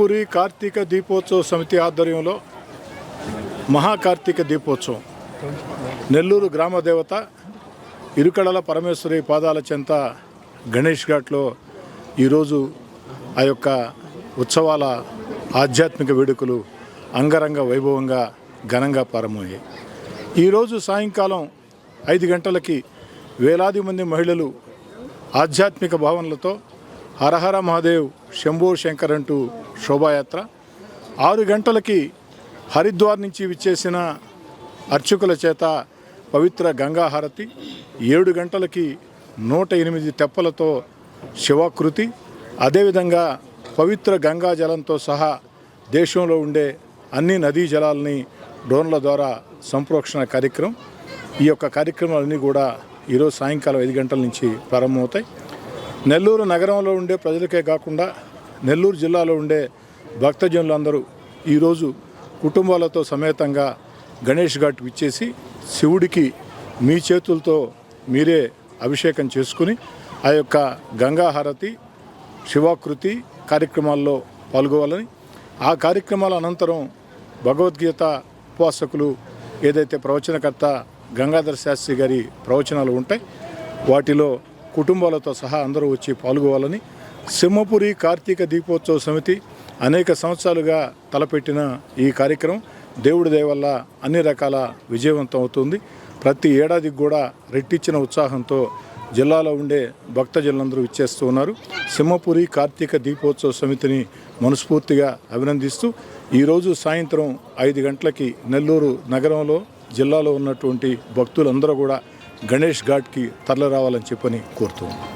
పూరి కార్తీక దీపోత్సవ సమితి ఆధ్వర్యంలో మహాకార్తీక దీపోత్సవం. నెల్లూరు గ్రామ దేవత ఇరుకడల పరమేశ్వరి పాదాల చెంత గణేష్ ఘాట్లో ఈరోజు ఆ యొక్క ఉత్సవాల ఆధ్యాత్మిక వేడుకలు అంగరంగ వైభవంగా ఘనంగా ప్రారంభమయ్యాయి. ఈరోజు సాయంకాలం ఐదు గంటలకి వేలాది మంది మహిళలు ఆధ్యాత్మిక భావనలతో హరహర మహాదేవ్ శంభో శంకర్ అంటూ శోభాయాత్ర. ఆరు గంటలకి హరిద్వార్ నుంచి విచ్చేసిన అర్చకుల చేత పవిత్ర గంగాహారతి ఏడు గంటలకి నూట ఎనిమిది తెప్పలతో శివాకృతి అదేవిధంగా పవిత్ర గంగా జలంతో సహా దేశంలో ఉండే అన్ని నదీ జలాలని డ్రోన్ల ద్వారా సంప్రోక్షణ కార్యక్రమం. ఈ యొక్క కార్యక్రమాలన్నీ కూడా ఈరోజు సాయంకాలం ఐదు గంటల నుంచి ప్రారంభమవుతాయి. నెల్లూరు నగరంలో ఉండే ప్రజలకే కాకుండా నెల్లూరు జిల్లాలో ఉండే భక్తజనులందరూ ఈరోజు కుటుంబాలతో సమేతంగా గణేష్ ఘాట్ విచ్చేసి శివుడికి మీ చేతులతో మీరే అభిషేకం చేసుకుని ఆ యొక్క గంగాహారతి శివాకృతి కార్యక్రమాల్లో పాల్గొవాలని. ఆ కార్యక్రమాల అనంతరం భగవద్గీత ఉపాసకులు ఏదైతే ప్రవచనకర్త గంగాధర శాస్త్రి గారి ప్రవచనాలు ఉంటాయి వాటిలో కుటుంబాలతో సహా అందరూ వచ్చి పాల్గొవాలని సింహపురి కార్తీక దీపోత్సవ సమితి అనేక సంవత్సరాలుగా తలపెట్టిన ఈ కార్యక్రమం దేవుడి దయవల్ల అన్ని రకాల విజయవంతం అవుతుంది. ప్రతి ఏడాదికి కూడా రెట్టించిన ఉత్సాహంతో జిల్లాలో ఉండే భక్తజనులందరూ ఇచ్చేస్తూ ఉన్నారు. సింహపురి కార్తీక దీపోత్సవ సమితిని మనస్ఫూర్తిగా అభినందిస్తూ ఈరోజు సాయంత్రం ఐదు గంటలకి నెల్లూరు నగరంలో జిల్లాలో ఉన్నటువంటి భక్తులందరూ కూడా గణేష్ ఘాట్కి తరలి రావాలని చెప్పని కోరుతున్నాను